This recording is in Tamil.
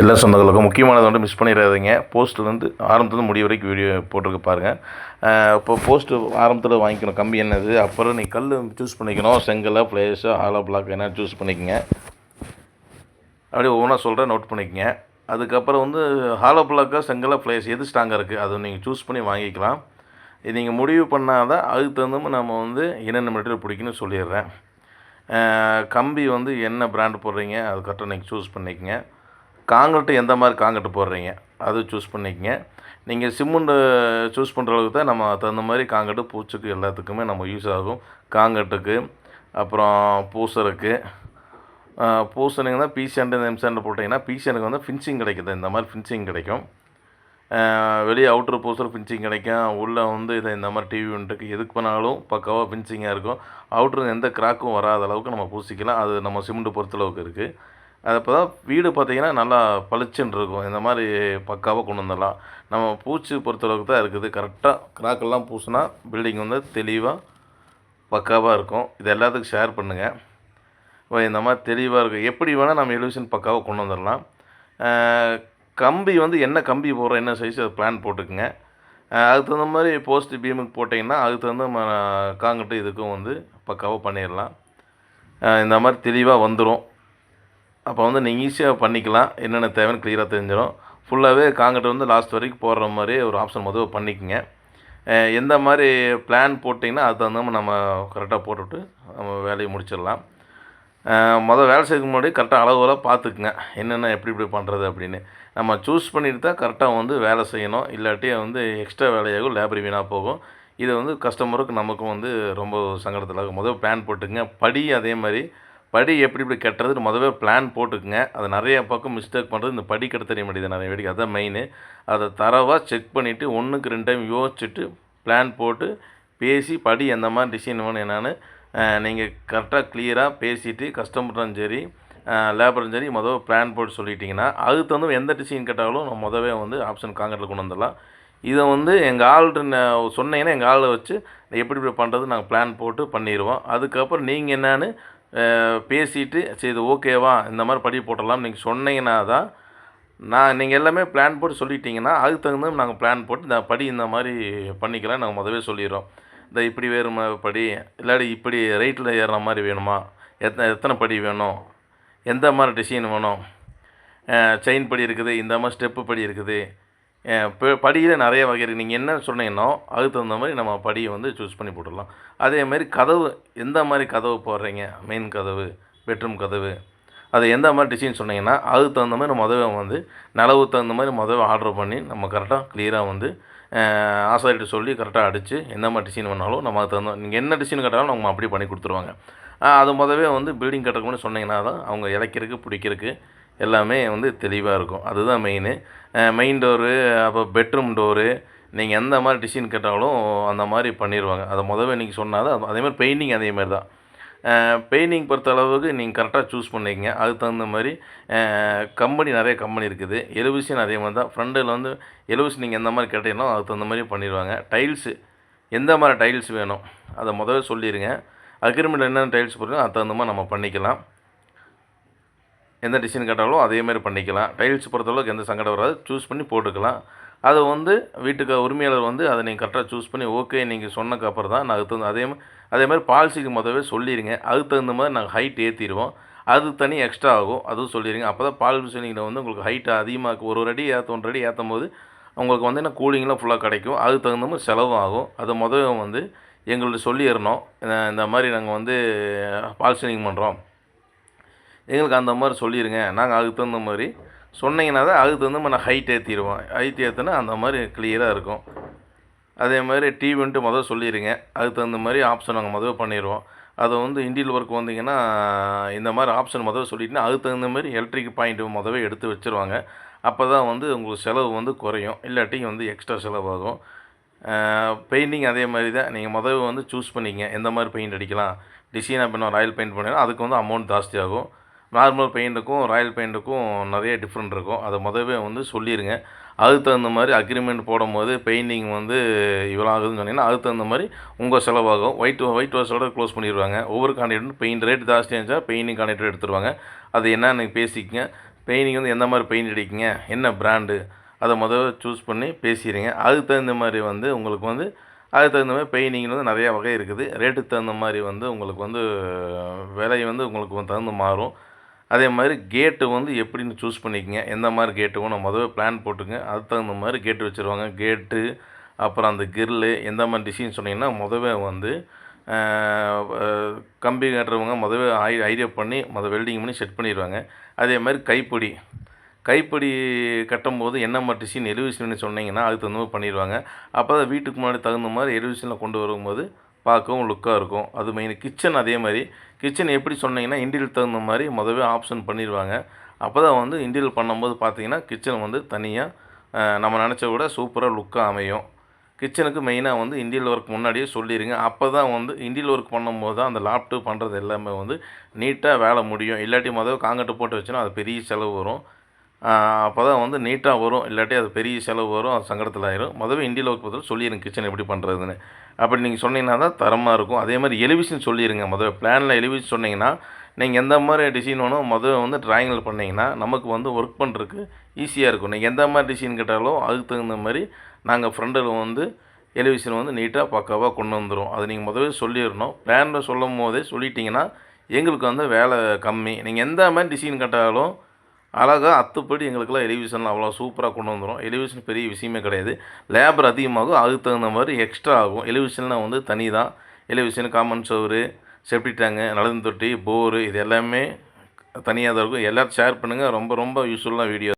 எல்லா சொந்தங்களுக்கும் முக்கியமானது வந்து மிஸ் பண்ணிடாதீங்க. போஸ்ட்லேருந்து ஆரம்பத்துலேருந்து முடிவு வரைக்கும் வீடியோ போட்டிருக்க பாருங்கள் இப்போ போஸ்ட்டு ஆரம்பத்தில் வாங்கிக்கணும். கம்பி என்னது? அப்புறம் நீ கல் சூஸ் பண்ணிக்கணும். செங்கலா பிளேஸோ ஹாலோ பிளாக் என்ன சூஸ் பண்ணிக்கங்க. அப்படியே ஒவ்வொன்றா சொல்கிறேன் நோட் பண்ணிக்கங்க. அதுக்கப்புறம் வந்து ஹாலோ பிளாக்கா செங்கலாக பிளேஸ் எது ஸ்ட்ராங்காக இருக்குது அதை நீங்கள் சூஸ் பண்ணி வாங்கிக்கலாம். இது நீங்கள் முடிவு பண்ணால் தான் அதுக்கு தகுந்த மாதிரி நம்ம வந்து என்னென்ன மெட்டீரியல் பிடிக்குன்னு சொல்லிடுறேன். கம்பி வந்து என்ன பிராண்ட் போடுறீங்க? அது கரெக்டாக நீங்கள் சூஸ் பண்ணிக்கங்க. காங்கிரட்டு எந்த மாதிரி காங்கிரட்டு போடுறீங்க அது சூஸ் பண்ணிக்கங்க. நீங்கள் சிமெண்ட்டு சூஸ் பண்ணுற அளவுக்கு தான் நம்ம தகுந்த மாதிரி காங்கிரட்டு பூச்சுக்கு எல்லாத்துக்குமே நம்ம யூஸ் ஆகும். காங்கிரட்டுக்கு அப்புறம் பூசருக்கு. பூசணிங்க தான் இந்த எம்சாண்டு போட்டிங்கன்னா பீசானுக்கு வந்து ஃபினிஷிங் கிடைக்குது. இந்த மாதிரி ஃபினிஷிங் கிடைக்கும். வெளியே அவுட்ரு பூசர் ஃபின்சிங் கிடைக்கும். உள்ளே வந்து இதை இந்த மாதிரி டிவி யூனிட்டுக்கு எதுக்கு பண்ணாலும் பக்காவாக ஃபின்சிங்காக இருக்கும். அவுட்ரு எந்த கிராக்கும் வராத அளவுக்கு நம்ம பூசிக்கலாம். அது நம்ம சிமெண்ட்டு பொறுத்தளவுக்கு இருக்குது அது அப்போ தான் வீடு பார்த்திங்கன்னா நல்லா பளிச்சுன்னு இருக்கும் இந்த மாதிரி பக்காவாக கொண்டு வந்துடலாம். நம்ம பூச்சி பொறுத்தளவுக்கு தான் இருக்குது. கரெக்டாக கிராக்கெல்லாம் பூசினா பில்டிங் வந்து தெளிவாக பக்காவாக இருக்கும். இது எல்லாத்துக்கும் ஷேர் பண்ணுங்கள் இப்போ இந்த மாதிரி தெளிவாக இருக்கும். எப்படி வேணால் நம்ம எலிவேஷன் பக்காவாக கொண்டு வந்துடலாம். கம்பி வந்து என்ன கம்பி போடுறோம் என்ன சைஸ் அது பிளான் போட்டுக்குங்க. அதுக்கு தகுந்த மாதிரி போஸ்ட் பீமுக்கு போட்டிங்கன்னா அதுக்கு தகுந்த ம- காங்கிரட்டு இதுக்கும் வந்து பக்காவாக பண்ணிடலாம். இந்த மாதிரி தெளிவாக வந்துடும் அப்போ வந்து நீங்கள் ஈஸியாக பண்ணிக்கலாம். என்னென்ன தேவைன்னு க்ளியராக தெரிஞ்சிடும். ஃபுல்லாகவே காங்கிரட் வந்து லாஸ்ட் வரைக்கும் போடுற மாதிரி ஒரு ஆப்ஷன் முதல்ல பண்ணிக்கங்க. எந்த மாதிரி பிளான் போட்டிங்கன்னா அது தகுந்த மாதிரி நம்ம கரெக்டாக போட்டுவிட்டு நம்ம வேலையை முடிச்சிடலாம். மொதல் வேலை செய்யறதுக்கு முன்னாடி கரெக்டாக அளவுகளாக பார்த்துக்குங்க. என்னென்ன எப்படி இப்படி பண்ணுறது அப்படின்னு. நம்ம சூஸ் பண்ணிட்டு தான் கரெக்டாக வந்து வேலை செய்யணும். இல்லாட்டி வந்து எக்ஸ்ட்ரா வேலையாகும் லேபர் வீணாக போகும். இது வந்து கஸ்டமருக்கு நமக்கும் வந்து ரொம்ப சங்கடத்தில் இருக்கும் முதல் பிளான் போட்டுக்குங்க. படி அதே மாதிரி படி எப்படி இப்படி கட்டுறதுன்னு முதவே பிளான் போட்டுக்குங்க. அது நிறைய பக்கம் மிஸ்டேக் பண்ணுறது இந்த படி கட்ட தெரிய மாட்டேங்குது நிறைய வேடிக்கை அதான் மெயின் அதை தரவாக செக் பண்ணிவிட்டு ஒன்றுக்கு ரெண்டு டைம் யோசிச்சுட்டு பிளான் போட்டு பேசி படி எந்த மாதிரி டிசைன் வேணும் என்னான்னு நீங்கள் கரெக்டாக கிளியராக பேசிவிட்டு கஸ்டமரும் சரி லேபரும் சரி மொதல் பிளான் போட்டு சொல்லிட்டிங்கன்னா அதுக்கு தகுந்த எந்த டிசைன் கேட்டாலும் நம்ம முதவே வந்து ஆப்ஷன் காங்கிரட்டில் கொண்டு வந்துடலாம். இதை வந்து எங்கள் ஆள்கிட்ட சொன்னீங்கன்னா எங்கள் ஆளை வச்சு எப்படி இப்படி பண்ணுறது நாங்கள் பிளான் போட்டு பண்ணிடுவோம். அதுக்கப்புறம் நீங்கள் என்னான்னு பேசிவிட்டு பேசிட்டு சரி இது ஓகேவா? இந்த மாதிரி படி போட்டுடலாம். நீங்கள் சொன்னீங்கன்னா தான் நான் நீங்கள் எல்லாமே பிளான் போட்டு சொல்லிட்டீங்கன்னா அதுக்கு தகுந்த நாங்கள் பிளான் போட்டு இந்த படி இந்த மாதிரி பண்ணிக்கலாம். நாங்கள் முதவே சொல்லிடுறோம். இந்த இப்படி வேறுமா படி? இல்லாட்டி இப்படி ரைட்டில் ஏறுற மாதிரி வேணுமா? எத்தனை எத்தனை படி வேணும்? எந்த மாதிரி டிசைன் வேணும்? செயின் படி இருக்குது இந்த மாதிரி ஸ்டெப்பு படி இருக்குது. படியில் நிறைய வகை இருக்குது நீங்கள் என்ன சொன்னீங்கன்னோ அதுக்கு தகுந்த மாதிரி நம்ம படியை வந்து சூஸ் பண்ணி போட்டுடலாம். அதே மாதிரி கதவு எந்த மாதிரி கதவு போடுறீங்க? மெயின் கதவு பெட்ரூம் கதவு அது எந்த மாதிரி டிசைன் சொன்னீங்கன்னா அதுக்கு தகுந்த மாதிரி முதல்ல வந்து நிலவுக்கு தகுந்த மாதிரி முதல்ல ஆர்டர் பண்ணி நம்ம கரெக்டாக க்ளியராக வந்து ஆசாரிட்டு சொல்லி கரெக்டாக அடித்து எந்த மாதிரி டிசைன் பண்ணாலும் நம்ம அதுக்கு தகுந்த நீங்கள் என்ன டிசைன் கேட்டாலும் நம்ம அப்படி பண்ணி கொடுத்துருவாங்க. அது முதவே வந்து பில்டிங் கட்டுறதுக்கு முன்னாடி சொன்னீங்கன்னா தான் அவங்க இழைக்கிறதுக்கு பிடிக்கிறதுக்கு எல்லாமே வந்து தெளிவாக இருக்கும். அதுதான் மெயின் மெயின் டோரு அப்போ பெட்ரூம் டோரு நீங்கள் எந்த மாதிரி டிசைன் கேட்டாலும் அந்த மாதிரி பண்ணிடுவாங்க அதை முதவே நீங்கள் சொன்னால் தான் அதே மாதிரி பெயிண்டிங் அதே மாதிரி தான். பெயிண்டிங் பொறுத்த அளவுக்கு நீங்கள் கரெக்டாக சூஸ் பண்ணிக்கங்க. அதுக்கு தகுந்த மாதிரி கம்பெனி நிறைய கம்பெனி இருக்குது. எலுவிஷன் அதே மாதிரி தான். ஃப்ரண்டில் வந்து எலுவிஷன் நீங்கள் எந்த மாதிரி கேட்டீங்களோ அதுக்கு தகுந்த மாதிரி பண்ணிடுவாங்க டைல்ஸு எந்த மாதிரி டைல்ஸ் வேணும் அதை முதல்ல சொல்லிடுங்க அக்ரிமெண்ட் என்னென்ன டைல்ஸ் போடுறோம் அதுக்கு தகுந்த மாதிரி நம்ம பண்ணிக்கலாம். எந்த டிசைன் கேட்டாலும் அதே மாதிரி பண்ணிக்கலாம். டைல்ஸ் பொறுத்தளவுக்கு எந்த சங்கடம் வராது. சூஸ் பண்ணி போட்டுக்கலாம். அது வந்து வீட்டுக்கு உரிமையாளர் வந்து அதை நீங்கள் கரெக்டாக சூஸ் பண்ணி ஓகே நீங்கள் சொன்னக்கு அப்புறம் தான். நான் அதுக்கு தகுந்த அதே மாதிரி அதே மாதிரி பாலிசிக்கு முதவே சொல்லிடுங்க அதுக்கு தகுந்த மாதிரி நாங்கள் ஹைட் ஏற்றிடுவோம் அது தனி எக்ஸ்ட்ரா ஆகும். அதுவும் சொல்லிடுங்க அப்போ தான் பாலிசிங்கில் வந்து உங்களுக்கு ஹைட் அதிகமாக ஒரு ஒரு அடி ஏற்ற ஒன்றரை அடி ஏற்றும் போது உங்களுக்கு வந்து என்ன கூலிங்லாம் ஃபுல்லாக கிடைக்கும். அதுக்கு தகுந்த மாதிரி செலவும் ஆகும் அது முதல்ல வந்து எங்கள்கிட்ட சொல்லிடணும். இந்த மாதிரி நாங்கள் வந்து பால் சீனிங் பண்ணுறோம் எங்களுக்கு அந்த மாதிரி சொல்லிடுங்க நாங்கள் அதுக்கு தகுந்த மாதிரி சொன்னீங்கன்னா தான் அதுக்கு தகுந்த மாதிரி நான் ஹைட் ஏற்றிடுவோம் ஹைட் ஏற்றினா அந்த மாதிரி கிளியராக இருக்கும். அதே மாதிரி டிவின்ட்டு முதல் சொல்லிடுங்க அதுக்கு தகுந்த மாதிரி ஆப்ஷன் நாங்கள் முதல் பண்ணிடுவோம். அதை வந்து இண்டியல் ஒர்க் வந்தீங்கன்னா இந்த மாதிரி ஆப்ஷன் முதல்ல சொல்லிட்டுனா அதுக்கு தகுந்த மாதிரி எலக்ட்ரிக் பாயிண்ட் முதவே எடுத்து வச்சுருவாங்க. அப்போ தான் வந்து உங்களுக்கு செலவு வந்து குறையும். இல்லாட்டி வந்து எக்ஸ்ட்ரா செலவாகும். பெயிண்டிங் அதே மாதிரி தான். நீங்கள் முதல்ல வந்து சூஸ் பண்ணிங்க எந்த மாதிரி பெயிண்ட் அடிக்கலாம். டிசைனாக பண்ண ராயல் பெயிண்ட் பண்ணினா அதுக்கு வந்து அமௌண்ட் ஜாஸ்தியாகும் நார்மல் பெயிண்ட்டுக்கும் ராயல் பெயிண்ட்டுக்கும் நிறைய டிஃப்ரெண்ட் இருக்கும். அதை முதவே வந்து சொல்லிடுங்க அதுக்கு தகுந்த மாதிரி அக்ரிமெண்ட் போடும்போது பெயிண்டிங் வந்து இவ்வளோ ஆகுதுன்னு சொன்னீங்கன்னா அதுக்கு தகுந்த மாதிரி உங்கள் செலவாகும். ஒயிட் ஒயிட் வாஷோட க்ளோஸ் பண்ணிடுவாங்க. ஒவ்வொரு கான்ட்ராக்டும் பெயிண்ட் ரேட் ஜாஸ்தியாக இருந்துச்சா பெயிண்டிங் கான்ட்ராக்டர் எடுத்துருவாங்க. அது என்னன்னு பேசிக்கங்க. பெயிண்டிங் வந்து எந்த மாதிரி பெயிண்ட் அடிக்கிங்க? என்ன பிராண்டு அதை முதல்ல சூஸ் பண்ணி பேசிடுங்க. அதுக்கு தகுந்த மாதிரி வந்து உங்களுக்கு வந்து அதுக்கு தகுந்த மாதிரி பெயிண்டிங் வந்து நிறையா வகை இருக்குது. ரேட்டுக்கு தகுந்த மாதிரி வந்து உங்களுக்கு வந்து விலை வந்து உங்களுக்கு தகுந்த மாறும். அதே மாதிரி கேட்டு வந்து எப்படின்னு சூஸ் பண்ணிக்கங்க. எந்த மாதிரி கேட்டு வேணும் முதல்ல பிளான் போட்டுங்க அதுக்கு தகுந்த மாதிரி கேட்டு வச்சுருவாங்க. கேட்டு அப்புறம் அந்த கிரில்லு எந்த மாதிரி டிசைன் சொன்னீங்கன்னா மொதவே வந்து கம்பி கட்டுறவங்க மொதவே ஐ ஐடியா பண்ணி மொதல் வெல்டிங் பண்ணி செட் பண்ணிடுவாங்க. அதே மாதிரி கைப்பிடி. கைப்பிடி கட்டும்போது என்ன மாதிரி டிசைன் எலிவேஷன் சொன்னீங்கன்னா அதுக்கு தகுந்த மாதிரி பண்ணிடுவாங்க. அப்போ தான் வீட்டுக்கு முன்னாடி தகுந்த மாதிரி எலிவேஷனில் கொண்டு வரும்போது பார்க்கவும் லுக்காக இருக்கும். அது மெயின் கிச்சன் அதே மாதிரி கிச்சன் எப்படி சொன்னீங்கன்னா இன்டீரியல் தகுந்த மாதிரி முதவே ஆப்ஷன் பண்ணிடுவாங்க அப்போ தான் வந்து இன்டீரியல் பண்ணும்போது பார்த்தீங்கன்னா கிச்சன் வந்து தனியாக நம்ம நினச்ச விட சூப்பராக லுக்காக அமையும். கிச்சனுக்கு மெயினாக வந்து இன்டீரியல் ஒர்க் முன்னாடியே சொல்லிடுங்க அப்போ தான் வந்து இன்டீரியல் ஒர்க் பண்ணும்போது தான் அந்த லேப்டாப் பண்ணுறது எல்லாமே வந்து நீட்டாக வேலை முடியும். இல்லாட்டி முதல்ல காங்கட்டு போட்டு வச்சோன்னா அது பெரிய செலவு வரும். அப்போ தான் வந்து நீட்டாக வரும். இல்லாட்டி அது பெரிய செலவு வரும். அது சங்கடத்தில் ஆயிரும் முதல்ல இன்டீரியல் ஒர்க் பதில் சொல்லிடுங்க. கிச்சன் எப்படி பண்ணுறதுன்னு அப்படி நீங்கள் சொன்னீங்கன்னா தான் தரமாக இருக்கும். அதே மாதிரி எலிவிஷன் சொல்லிடுங்க. முதல்ல பிளானில் எலிவிஷன் சொன்னீங்கன்னா நீங்கள் எந்த மாதிரி டிசைன் வேணும் முதல்ல வந்து ட்ராயிங்கில் பண்ணிங்கன்னா நமக்கு வந்து ஒர்க் பண்ணுறதுக்கு ஈஸியாக இருக்கும். நீங்கள் எந்த மாதிரி டிசைன் கேட்டாலும் அதுக்கு தகுந்த மாதிரி நாங்கள் ஃப்ரெண்டில் வந்து எலிவிஷன் வந்து நீட்டாக பக்காவாக கொண்டு வந்துடும் அது நீங்கள் முதவே சொல்லிடணும். பிளானில் சொல்லும் போதே சொல்லிட்டீங்கன்னா எங்களுக்கு வந்து வேலை கம்மி. நீங்கள் எந்த மாதிரி டிசைன் கேட்டாலும் அழகாக அத்துப்படி எங்களுக்கெல்லாம் எலிவிஷன் அவ்வளோ சூப்பராக கொண்டு வந்துடும் எலிவிஷன் பெரிய விஷயமே கிடையாது. லேபர் அதிகமாகும். அதுக்கு தகுந்த மாதிரி எக்ஸ்ட்ரா ஆகும். எலிவிஷன்லாம் வந்து தனி தான். எலிவிஷன் காமன் சோறு செப்டி டேங்கு நலந்து தொட்டி போரு இது எல்லாமே தனியாக தான் இருக்கும். எல்லோரும் ஷேர் பண்ணுங்கள் ரொம்ப ரொம்ப யூஸ்ஃபுல்லான வீடியோ